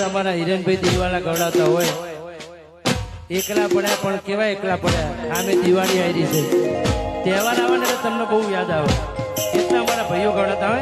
અમારા હિરેનભાઈ દિવાળા ગવડાવતા હોય. એકલા પડ્યા પણ કેવા એકલા પડ્યા. આમે દિવાળી આવી છે. તહેવાર આવે ને તમને બહુ યાદ આવે. એટલા અમારા ભાઈઓ ગવડાતા હોય?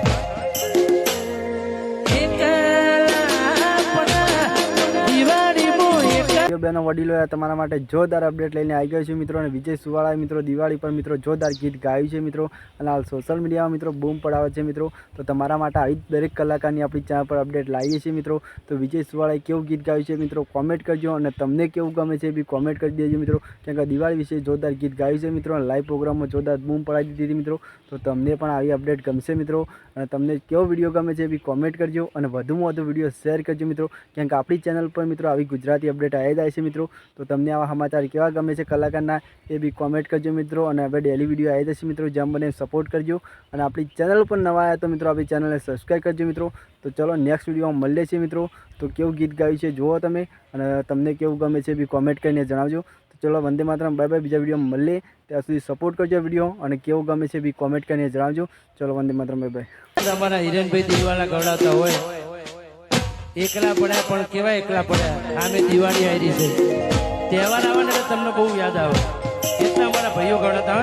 એકલા ભાઈઓ વડીલો તમારા માટે જોરદાર અપડેટ લઈને આવી ગયો છે મિત્રો. અને વિજય સુવાળાએ મિત્રો દિવાળી પર મિત્રો જોરદાર ગીત ગાયું છે મિત્રો. અને હાલ સોશિયલ મીડિયામાં મિત્રો બૂમ પડાવે છે મિત્રો. તો તમારા માટે આવી દરેક કલાકારની આપણી ચેનલ પર અપડેટ લાવીએ છીએ મિત્રો. તો વિજય સુવાળાએ કેવું ગીત ગાયું છે મિત્રો? કોમેન્ટ કરજો અને તમને કેવું ગમે છે બી કોમેન્ટ કરી દેજો મિત્રો. કેમ કે દિવાળી વિશે જોરદાર ગીત ગાયું છે મિત્રો. અને લાઈવ પ્રોગ્રામમાં જોરદાર બૂમ પડાવી દીધી મિત્રો. તો તમને પણ આવી અપડેટ ગમશે મિત્રો. અને તમને કેવો વીડિયો ગમે છે બી કોમેન્ટ કરજો. અને વધુમાં વધુ વીડિયો શેર કરજો મિત્રો. કેમ કે આપણી ચેનલ પર મિત્રો આવી ગુજરાતી અપડેટ આવી જાય છે મિત્રો. તો તમને આવા સમાચાર કેવા ગમે છે કલાકારના એ બી કોમેન્ટ કરજો મિત્રો. અને હવે ડેલી વીડિયો આવી જશે મિત્રો. જેમ બને સપોર્ટ કરજો. અને આપણી ચેનલ પર નવા આવ્યા તો મિત્રો આપણી ચેનલને સબસ્ક્રાઈબ કરજો મિત્રો. તો ચલો નેક્સ્ટ વિડીયોમાં મળીએ છીએ મિત્રો. તો કેવું ગીત ગાયું છે જુઓ તમે. અને તમને કેવું ગમે છે બી કોમેન્ટ કરીને જણાવજો. ચલો વંદે માતરમ. બાય બાય બીજા વિડીયોમાં મળીએ. ત્યાં સુધી સપોર્ટ કરજો વીડિયો અને કેવું ગમે છે બી કોમેન્ટ કરીને જણાવજો. ચલો વંદે માતરમ. બાય બાય તમારા હિરેનભાઈ દિલવાલા ગવડાવતા હોય. એકલા પડ્યા, પણ કેવા એકલા પડ્યા? આમે દિવાળી આવી છે. તહેવાર આવે ને તમને બહુ યાદ આવે. એટલા અમારા ભાઈઓ હોય